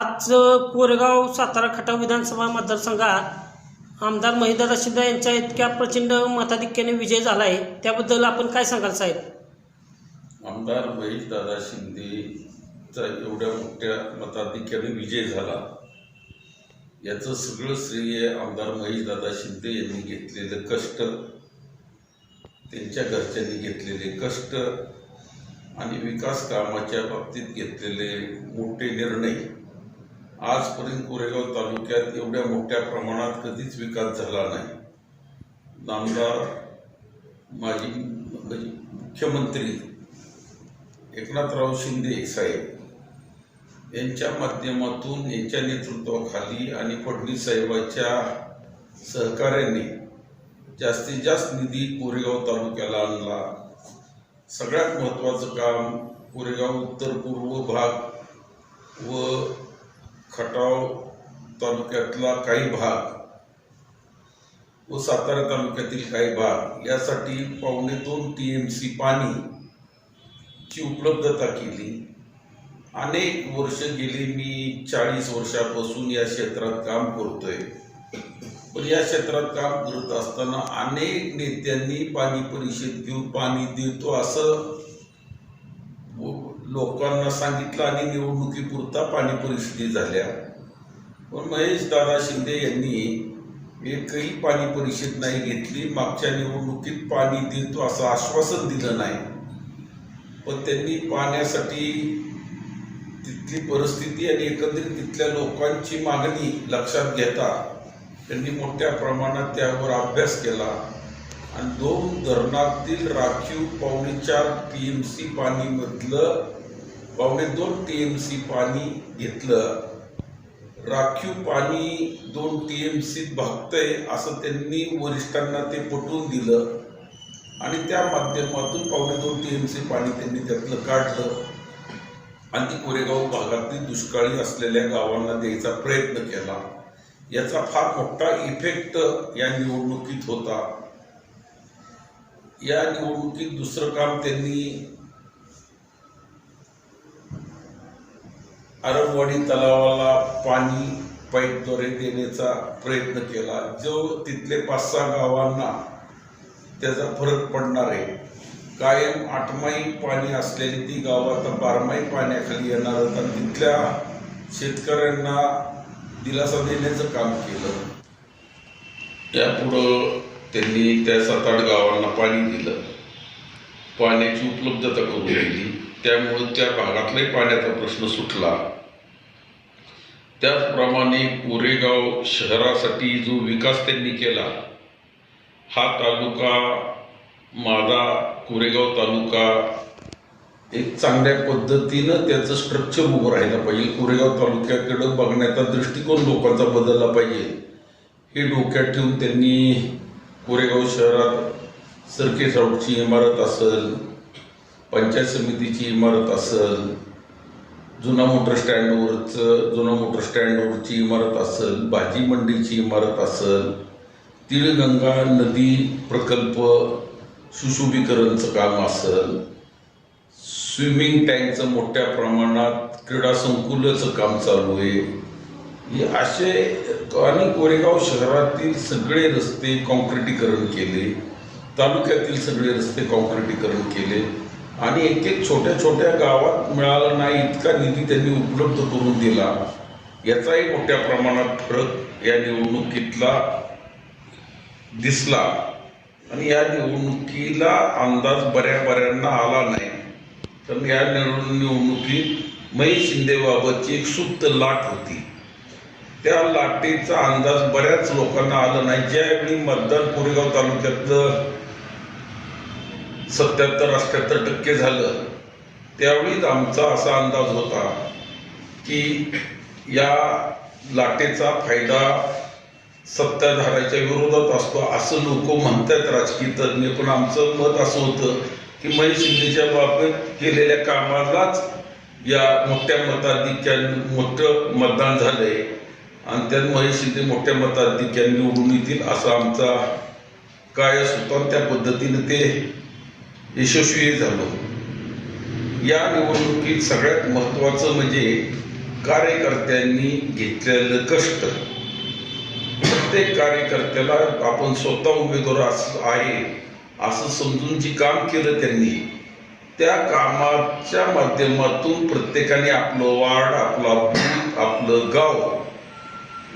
आज कोरेगाव सातारा खटाव विधानसभा मतदारसंघात आमदार महिदादा शिंदे यांच्या इतक्या प्रचंड मताधिक्याने विजय झाला आहे त्याबद्दल आपण काय सांगाल साहेब? आमदार महेशदादा शिंदेचा एवढ्या मोठ्या मताधिक्याने विजय झाला. याचं सगळं श्रेय आमदार महेशदादा शिंदे यांनी घेतलेलं कष्ट त्यांच्या घरच्यांनी घेतलेले कष्ट आणि विकास कामाच्या बाबतीत घेतलेले मोठे निर्णय आजपर्यंत कोरेगाव तालुक्यात एवढ्या मोठ्या प्रमाणात कधीच विकास झाला नाही. आमदार माजी म्हणजे मुख्यमंत्री एकनाथराव शिंदे साहेब यांच्या माध्यमातून यांच्या नेतृत्वाखाली आणि फडणवीस साहेबाच्या सहकार्याने जास्तीत जास्त निधी कोरेगाव तालुक्याला आणला. सगळ्यात महत्त्वाचं काम कोरेगाव उत्तर पूर्व भाग व खटाव तालुक्यातला काही भाग व सातारा तालुक्यातील काही भाग यासाठी पावणे दोन टी एम सी पाणी ची उपलब्धता केली. अनेक वर्ष गेली मी चाळीस वर्षापासून या क्षेत्रात काम करतोय. पण या क्षेत्रात काम करत असताना अनेक नेत्यांनी पाणी परिषद घेऊन पाणी देतो असं लोकांना सांगितलं आणि निवडणुकीपुरता पाणी परिषदी झाल्या पण महेश दादा शिंदे यांनी एकही पाणी परिषद नाही घेतली. मागच्या निवडणुकीत पाणी देतो असं आश्वासन दिलं नाही. पण त्यांनी पाण्यासाठी तिथली परिस्थिती आणि एकंदरीत तिथल्या लोकांची मागणी लक्षात घेता त्यांनी मोठ्या प्रमाणात त्यावर अभ्यास केला. आणि दोन धरणातील राखीव पावणे चार टी एम सी पाणीमधलं पावणे दोन टी एम सी पाणी घेतलं. राखीव पाणी दोन टी एम सीत भागतंय असं त्यांनी वरिष्ठांना ते पटवून दिलं. आणि त्या माध्यमातून पावणे दोन टी एम सी पाणी त्यांनी त्यातलं काढलं. आणि ती कोरेगाव भागातील दुष्काळी असलेल्या गावांना द्यायचा प्रयत्न केला. याचा फार मोठा इफेक्ट या निवडणुकीत होता. या निवडणुकीत दुसरं काम त्यांनी अरबवाडी तलावाला पाणी पाईपद्वारे देण्याचा प्रयत्न केला. जो तिथले पाच सहा गावांना त्याचा फरक पडणार आहे. कायम आठमाई पाणी असलेली ती गावं आता बारमाही पाण्याखाली येणार आहेत आणि तिथल्या शेतकऱ्यांना दिलासा देण्याचं काम केलं. यापुढं त्यांनी त्या सात आठ गावांना पाणी दिलं. पाण्याची उपलब्धता करून दिली. त्यामुळे त्या भागातलाही पाण्याचा प्रश्न सुटला. त्याचप्रमाणे कोरेगाव शहरासाठी जो विकास त्यांनी केला हा तालुका माझा कोरेगाव तालुका एक चांगल्या पद्धतीनं त्याचं स्ट्रक्चर उभं राहिलं पाहिजे. कोरेगाव तालुक्याकडं बघण्याचा दृष्टिकोन लोकांचा बदलला पाहिजे. हे डोक्यात ठेवून त्यांनी कोरेगाव शहरात सर्किट हाऊसची इमारत असेल पंचायत समितीची इमारत असेल जुना मोटर स्टँडवरचं जुना मोटर स्टँडवरची इमारत असेल भाजी मंडीची इमारत असेल तिळगंगा नदी प्रकल्प सुशोभीकरणचं काम असेल स्विमिंग टँकचं मोठ्या प्रमाणात क्रीडा संकुलाचं काम चालू आहे. हे असे आणि कोरेगाव शहरातील सगळे रस्ते कॉन्क्रिटीकरण केले तालुक्यातील सगळे रस्ते कॉन्क्रिटीकरण केले. आणि एक एक छोट्या छोट्या गावात मिळाला नाही इतका निधी त्यांनी उपलब्ध करून दिला. याचाही मोठ्या प्रमाणात फरक या निवडणुकीतला दिसला. आणि या निवडणुकीला अंदाज बऱ्या बऱ्यांना आला नाही. तर या निवडणुकीत महेश शिंदेबाबतची एक सुप्त लाट होती. त्या लाटेचा अंदाज बऱ्याच लोकांना आला नाही. ज्यावेळी मतदान कोरेगाव तालुक्यातलं सत्याहत्तर अठ्याहत्तर टक्के झालं. त्यावेळीच आमचा असा अंदाज होता की या लाटेचा फायदा सत्ताधाऱ्याच्या विरोधात असतो असं लोक म्हणतात. राजकीय तज्ज्ञ पण आमचं मत असं होतं की महेश शिंदेच्या बाबतीत केलेल्या कामालाच या मोठ्या मताधिक्या मोठं मतदान झालंय. आणि त्यात महेश शिंदे मोठ्या मताधिक्या निवडून येतील असा आमचा कायस होता. त्या पद्धतीने ते यशस्वी झालो. या निवडणुकीत सगळ्यात महत्त्वाचं म्हणजे कार्यकर्त्यांनी घेतलेलं कष्ट. प्रत्येक कार्यकर्त्याला आपण स्वतः उमेदवार अस आहे असं समजून जी काम केलं त्यांनी त्या कामाच्या माध्यमातून प्रत्येकाने आपलं वार्ड आपला बूथ आपलं गाव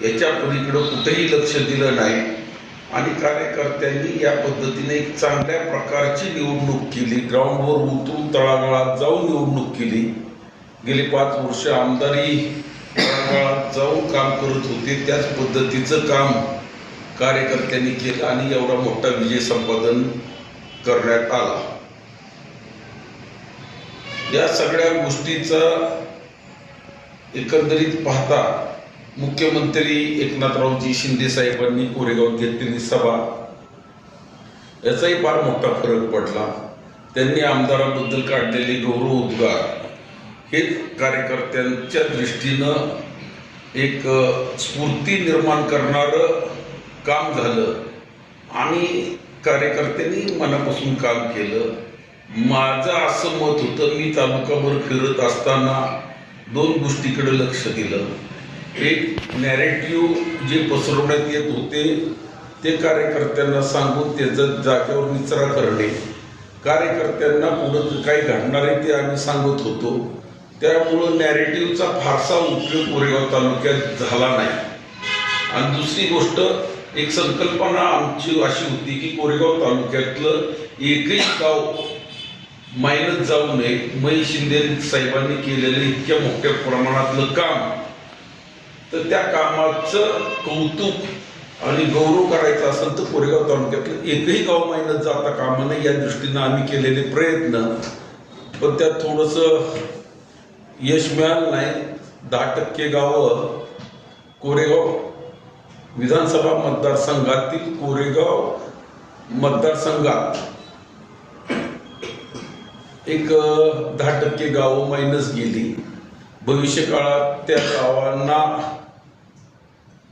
याच्या पलीकडं कुठेही लक्ष दिलं नाही. आणि कार्यकर्त्यांनी या पद्धतीने एक चांगल्या प्रकारची निवडणूक केली. ग्राउंडवर उतरून तळागाळात जाऊन निवडणूक केली. गेली पाच वर्ष आमदारी तळागाळात जाऊन काम करत होते. त्याच पद्धतीचं काम कार्यकर्त्यांनी केलं आणि एवढा मोठा विजय संपादन करण्यात आला. या सगळ्या गोष्टीचा एकंदरीत पाहता मुख्यमंत्री एकनाथरावजी शिंदे साहेबांनी कोरेगाव घेतलेली सभा याचाही फार मोठा फरक पडला. त्यांनी आमदाराबद्दल काढलेले गौरव उद्गार हे कार्यकर्त्यांच्या दृष्टीनं एक स्फूर्ती निर्माण करणारं काम झालं. आणि कार्यकर्त्यांनी मनापासून काम केलं. माझं असं मत होतं मी तालुकाभर फिरत असताना दोन गोष्टीकडे लक्ष दिलं. एक नॅरेटिव्ह जे पसरवण्यात येत होते ते कार्यकर्त्यांना सांगून त्याचं जागेवर निचरा करणे. कार्यकर्त्यांना पुढं काय घडणार आहे ते आम्ही सांगत होतो. त्यामुळं नॅरेटिव्हचा फारसा उपयोग कोरेगाव तालुक्यात झाला नाही. आणि दुसरी गोष्ट एक संकल्पना आमची अशी होती की कोरेगाव तालुक्यातलं एकही गाव मायनस जाऊ नये. मै शिंदे साहेबांनी केलेलं इतक्या मोठ्या प्रमाणातलं काम तर त्या कामाचं कौतुक आणि गौरव करायचा असेल तर कोरेगाव तालुक्यातलं एकही गाव मायनस जाता कामा नये या दृष्टीनं आम्ही केलेले प्रयत्न. पण त्यात थोडंसं यश मिळालं नाही. दहा टक्के गावं कोरेगाव विधानसभा मतदारसंघातील कोरेगाव मतदारसंघात. एक दहा टक्के गावं मायनस गेली. भविष्यकाळात त्या गावांना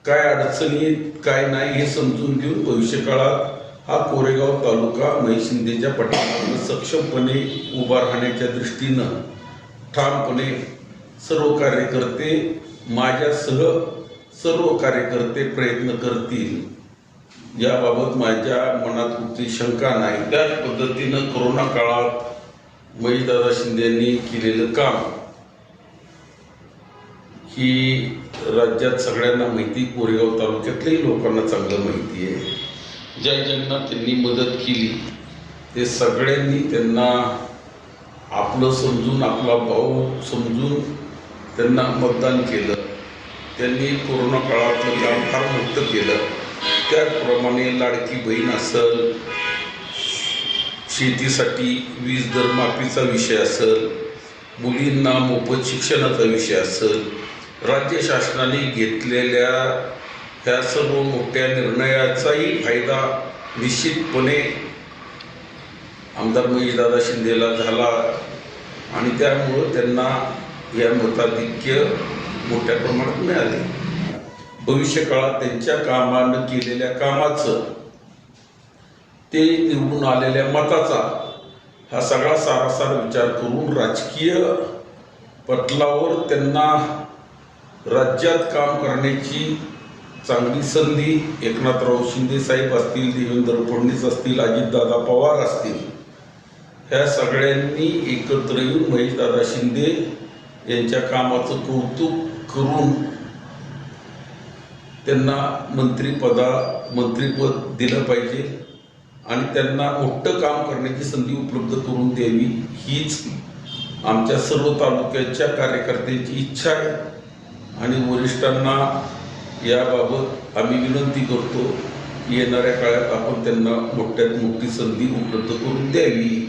काय अडचणी आहेत, काय नाही हे समजून घेऊन भविष्यकाळात हा कोरेगाव तालुका महिशिंदेच्या पाठीमागं सक्षमपणे उभा राहण्याच्या दृष्टीनं ठामपणे सर्व कार्यकर्ते माझ्यासह सर्व कार्यकर्ते प्रयत्न करतील. याबाबत माझ्या मनात कुठली शंका नाही. त्याच पद्धतीनं कोरोना काळात महेशदादा शिंदे यांनी केलेलं काम ही राज्यात सगळ्यांना माहिती कोरेगाव तालुक्यातल्याही लोकांना चांगलं माहिती आहे. ज्या ज्यांना त्यांनी मदत केली. ते सगळ्यांनी त्यांना आपलं समजून आपला भाऊ समजून त्यांना मतदान केलं. त्यांनी कोरोना काळातलं काम फार मोठं केलं. त्याचप्रमाणे लाडकी बहीण असेल शेतीसाठी वीज दर माफीचा विषय असेल मुलींना मोफत शिक्षणाचा विषय असेल राज्य शासनाने घेतलेल्या ह्या सर्व मोठ्या निर्णयाचाही फायदा निश्चितपणे आमदार महेशदादा शिंदेला झाला आणि त्यामुळं त्यांना या मताधिक्य मोठ्या प्रमाणात मिळाले. भविष्यकाळात त्यांच्या कामानं केलेल्या कामाचं ते निवडून आलेल्या मताचा हा सगळा सारासार विचार करून राजकीय पटलावर त्यांना राज्यात काम करण्याची चांगली संधी एकनाथराव शिंदे साहेब असतील देवेंद्र फडणवीस असतील अजितदादा पवार असतील ह्या सगळ्यांनी एकत्र येऊन महेशदादा शिंदे यांच्या कामाचं कौतुक करून त्यांना मंत्रिपदा मंत्रिपद दिलं पाहिजे आणि त्यांना मोठं काम करण्याची संधी उपलब्ध करून द्यावी हीच आमच्या सर्व तालुक्याच्या कार्यकर्त्यांची इच्छा आहे. आणि वरिष्ठांना याबाबत आम्ही विनंती करतो येणाऱ्या काळात आपण त्यांना मोठ्यात मोठी संधी उपलब्ध करून द्यावी.